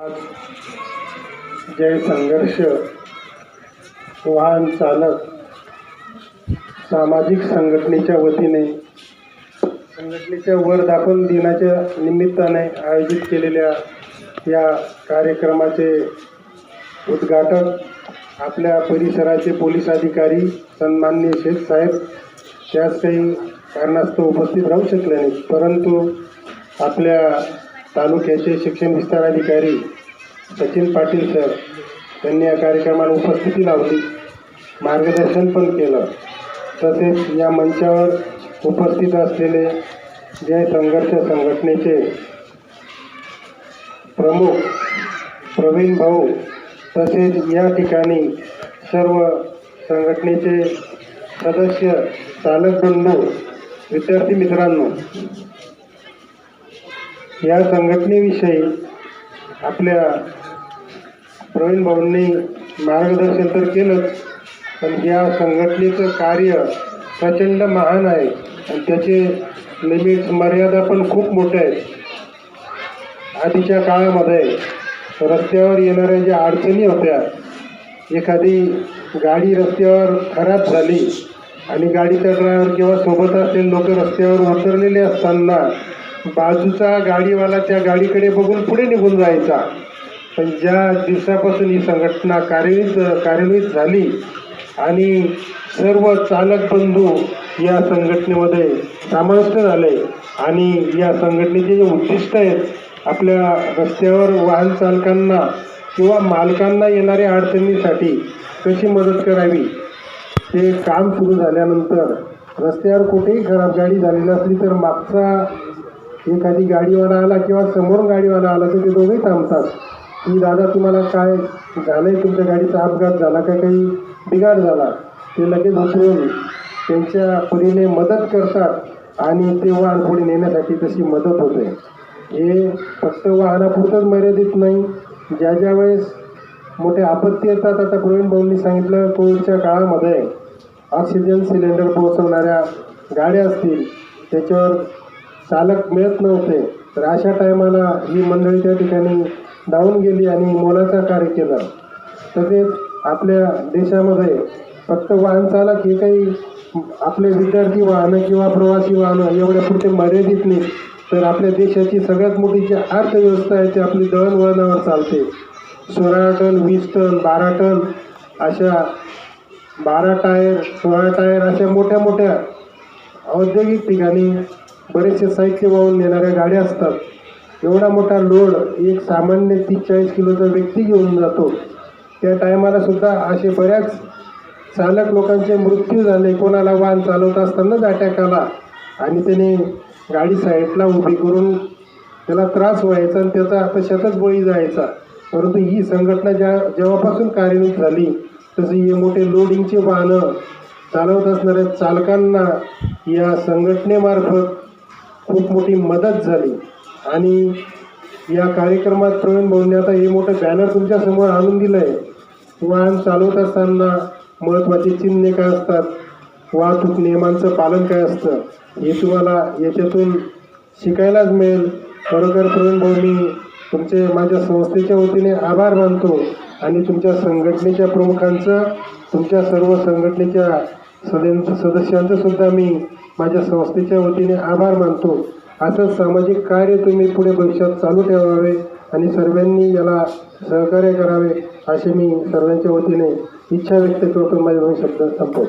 आज जय संघर्ष वाहन चालक सामाजिक संघटनेच्या वतीने संघटनेच्या वर्धापन दिनाच्या निमित्ताने आयोजित केलेल्या या कार्यक्रमाचे उद्घाटक आपल्या परिसराचे पोलीस अधिकारी सन्मान्य शेख साहेब त्याच काही कारणास्तव उपस्थित राहू शकले नाहीत. परंतु आपल्या तालुक्याचे शिक्षण विस्ताराधिकारी सचिन पाटील सर त्यांनी या कार्यक्रमाला उपस्थिती लावली मार्गदर्शन पण केलं. तसेच या मंचावर उपस्थित असलेले जय संघर्ष संघटनेचे प्रमुख प्रवीण भाऊ तसेच या ठिकाणी सर्व संघटनेचे सदस्य चालक बंधू विद्यार्थी मित्रांनो या संघटनेविषयी आपल्या प्रवीण भाऊंनी मार्गदर्शन तर केलंच पण या संघटनेचं कार्य प्रचंड महान आहे आणि त्याचे लिमिट्स मर्यादा पण खूप मोठ्या आहेत. आधीच्या काळामध्ये रस्त्यावर येणाऱ्या ज्या अडचणी होत्या एखादी गाडी रस्त्यावर खराब झाली आणि गाडीचा ड्रायव्हर किंवा सोबत असलेले लोक रस्त्यावर उतरलेले असताना बाजूचा गाडीवाला त्या गाडीकडे बघून पुढे निघून जायचा. पण ज्या दिवसापासून ही संघटना कार्यान्वित कार्यान्वित झाली आणि सर्व चालक बंधू या संघटनेमध्ये समाविष्ट झाले आणि या संघटनेचे जे उद्दिष्ट आहेत आपल्या रस्त्यावर वाहन चालकांना किंवा मालकांना येणाऱ्या अडचणीसाठी कशी मदत करावी? ते काम सुरू झाल्यानंतर रस्त्यावर कुठेही खराब गाडी झालेली असली तर मागचा एखादी गाडीवाला आला किंवा समोरून गाडीवाला आला तर ते दोघेही थांबतात. की दादा तुम्हाला काय झालंय? तुमच्या गाडीचा अपघात झाला का? काही बिघाड झाला. ते लगेच उतरून त्यांच्या परीने मदत करतात आणि ते वाहन पुढे नेण्यासाठी तशी मदत होते. हे फक्त वाहनापुरतंच मर्यादित नाही. ज्या ज्या वेळेस मोठे आपत्ती येतात आता प्रवीण भाऊंनी सांगितलं कोविडच्या काळामध्ये ऑक्सिजन सिलेंडर पोहोचवणाऱ्या गाड्या असतील त्याच्यावर चालक मिळत नव्हते तर अशा टायमाला ही मंडळी त्या ठिकाणी धावून गेली आणि मोलाचा कार्य केला. तसेच आपल्या देशामध्ये फक्त वाहन चालक हे काही आपले विद्यार्थी वाहनं किंवा प्रवासी वाहनं एवढ्या पुरते मर्यादित नाही तर आपल्या देशाची सगळ्यात मोठी जी अर्थव्यवस्था आहे ती आपली दळणवळणावर चालते. सोळा टन वीस टन बारा टन अशा बारा टायर सोळा टायर अशा मोठ्या मोठ्या औद्योगिक ठिकाणी बरेचसे साहित्य वाहून नेणाऱ्या गाड्या असतात. एवढा मोठा लोड एक सामान्य तीस चाळीस किलोचा व्यक्ती घेऊन जातो. त्या टायमाला सुद्धा असे बऱ्याच चालक लोकांचे मृत्यू झाले. कोणाला वाहन चालवत असतानाच अटॅक आला आणि त्याने गाडी साईडला उभी करून त्याला त्रास व्हायचा आणि त्याचा तशातच बळी जायचा. परंतु ही संघटना ज्या जेव्हापासून कार्यान्वित झाली तसे हे मोठे लोडिंगचे वाहनं चालवत असणाऱ्या चालकांना या संघटनेमार्फत खूप मोठी मदत झाली. आणि या कार्यक्रमात प्रवीण भाऊंनी आता हे मोठं बॅनर तुमच्यासमोर आणून दिलं आहे वाहन चालवत असताना महत्त्वाची चिन्हे काय असतात? वाहतूक नियमांचं पालन काय असतं? हे तुम्हाला याच्यातून शिकायलाच मिळेल. खरोखर प्रवीण भाऊ मी तुमचे माझ्या संस्थेच्या वतीने आभार मानतो. आणि तुमच्या संघटनेच्या प्रमुखांचं तुमच्या सर्व संघटनेच्या सदस्य सदस्यांचं सुद्धा मी माझ्या संस्थेच्या वतीने आभार मानतो. असं सामाजिक कार्य तुम्ही पुढे भविष्यात चालू ठेवावे आणि सर्वांनी याला सहकार्य करावे असे मी सर्वांच्या वतीने इच्छा व्यक्त करतो. माझे दोन शब्द संपवतो.